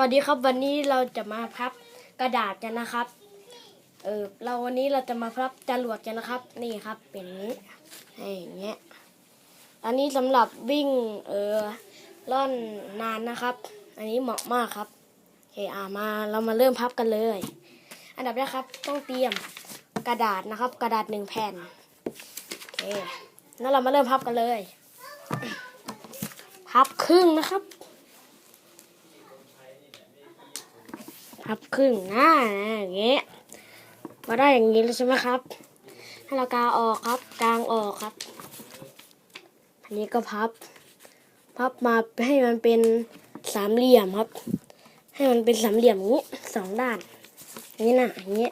วัสดีครับวันนี้เราจะมาพับกระดาษกันนะครับ เออเราวันนี้เราจะมาพับจรวดกันนะครับ นี่ครับเป็นนี้ให้อย่างเงี้ยอันนี้สำหรับวิ่งเออล่อนนานนะครับ อันนี้เหมาะมากครับโอเคอ่ามาเรามาเริ่มพับกันเลย อันดับแรกครับ ต้องเตรียมกระดาษนะครับ กระดาษหนึ่งแผ่นโอเคแล้วเรามาเริ่มพับกันเลย พับครึ่งนะครับ พับครึ่งหน้าอย่างเงี้ยพอได้อย่างนี้แล้วใช่ไหมครับให้เรากางออกครับกางออกครับ อันนี้ก็พับ พับมาให้มันเป็นสามเหลี่ยมครับ ให้มันเป็นสามเหลี่ยมอย่างนี้สองด้านนี้นะอย่างนี้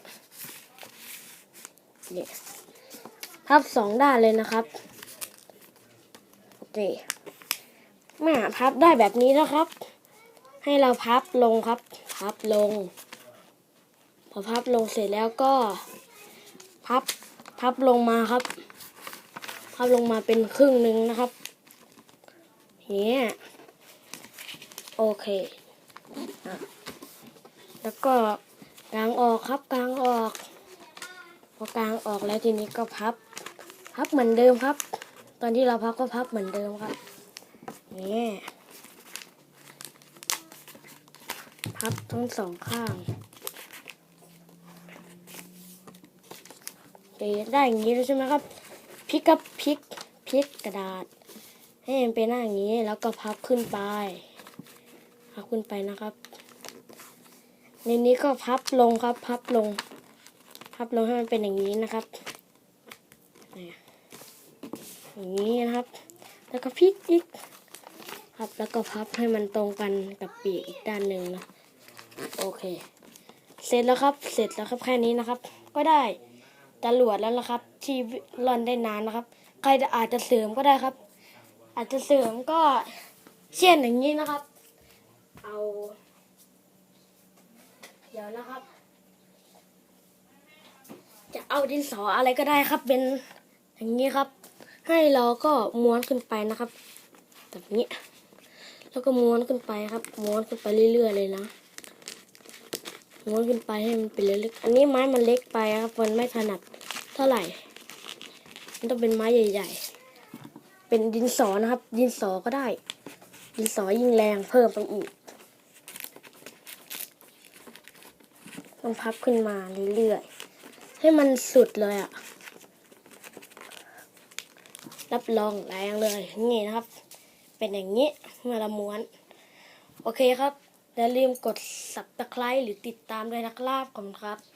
เนี่ยพับสองด้านเลยนะครับโอเคแม่พับได้แบบนี้แล้วครับ ให้เราพับลงครับ พับลง พอพับลงเสร็จแล้วก็ พับพับลงมาครับ พับลงมาเป็นครึ่งหนึ่งนะครับเนี่ยโอเคแล้วก็กางออกครับกางออกพอกางออกแล้วทีนี้ก็พับ พับเหมือนเดิมครับ ตอนที่เราพับก็พับเหมือนเดิมครับเนี่ย พับ ทั้งสองข้างเได้อย่างนี้แล้วใช่ไหมครับพลิกกับพลิกพลิกกระดาษ ให้มันเป็นหน้าอย่างนี้ แล้วก็พับขึ้นไปพับขึ้นไปนะครับ ในนี้ก็พับลงครับ พับลง พับลงให้มันเป็นอย่างนี้นะครับอย่างนี้นะครับ แล้วก็พลิกอีกครับแล้วก็พับให้มันตรงกันกับปีกอีกด้านหนึ่งนะ โอเค เสร็จแล้วครับ เสร็จแล้วครับแค่นี้นะครับ ก็ได้จรวดแล้วนะครับ ที่ร่อนได้นานนะครับ ใครจะอาจจะเสริมก็ได้ครับ อาจจะเสริมก็เช่นอย่างนี้นะครับ เอา เดี๋ยวนะครับ จะเอาดินสออะไรก็ได้ครับ เป็นอย่างนี้ครับ ให้เราก็ม้วนขึ้นไปนะครับ แบบนี้ แล้วก็ม้วนขึ้นไปครับ ม้วนขึ้นไปเรื่อยๆเลยนะ ม้วนขึ้นไปให้มันเป็นเล็กๆอันนี้ไม้มันเล็กไปครับมันไม่ถนัดเท่าไหร่ มันต้องเป็นไม้ใหญ่ ๆ เป็นดินสอนะครับ ดินสอก็ได้ ดินสอยิ่งแรงเพิ่มไปอีกต้องพับขึ้นมาเรื่อยๆ ให้มันสุดเลยอะรับรองแรงเลย นี่นะครับ เป็นอย่างนี้เมื่อเราม้วน โอเคครับ อย่าลืมกด subscribe หรือติดตามด้วยนะครับขอบคุณครับ